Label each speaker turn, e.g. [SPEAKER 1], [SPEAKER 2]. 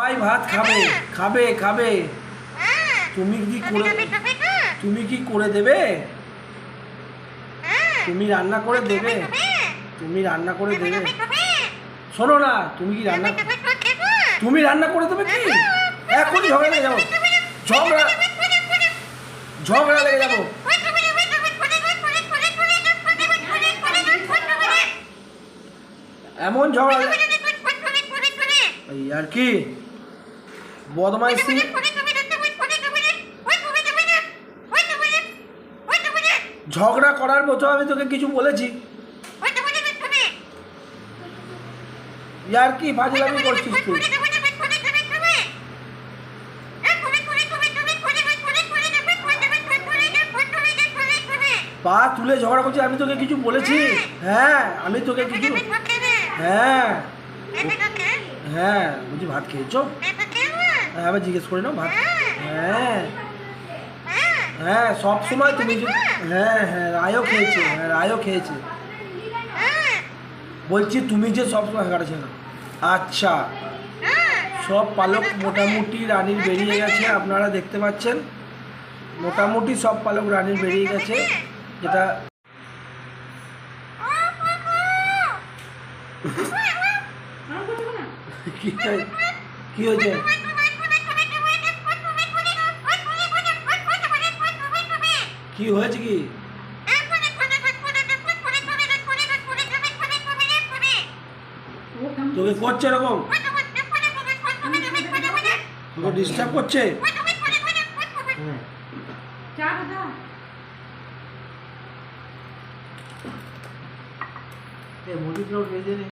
[SPEAKER 1] সবাই ভাত খাবে খাবে খাবে তুমি কি করে তুমি কি করে দেবে তুমি রান্না করে দেবে তুমি রান্না করে দেবে শোনো না তুমি কি রান্না তুমি রান্না করে দেবে কি এখনই ঝগড়া লেগে যাব ঝগড়া ঝগড়া লেগে যাব এমন ঝগড়া আর কি বদমাইশি ঝগড়া করার মতো আমি তোকে কিছু বলেছি ইয়ার কি ফাজিলামি করছিস তুই পা তুলে ঝগড়া করছিস আমি তোকে কিছু বলেছি হ্যাঁ আমি তোকে কিছু হ্যাঁ হ্যাঁ বলছি ভাত খেয়েছো হ্যাঁ আবার জিজ্ঞেস করে নাও ভাত। হ্যাঁ। হ্যাঁ সব সময় তুমি যে- হ্যাঁ হ্যাঁ রায়ও খেয়েছে হ্যাঁ রায়ও খেয়েছে। বলছি তুমি যে সব সময় হ্যাঁ কাটাছে না। আচ্ছা। সব পালক মোটামুটি রানীর বেরিয়ে গেছে আপনারা দেখতে পাচ্ছেন। মোটামুটি সব পালক রানীর বেরিয়ে গেছে যেটা কি হয়েছে? কি হয়েছে কি? তোকে করছে এরকম? তোকে ডিস্টার্ব করছে? নে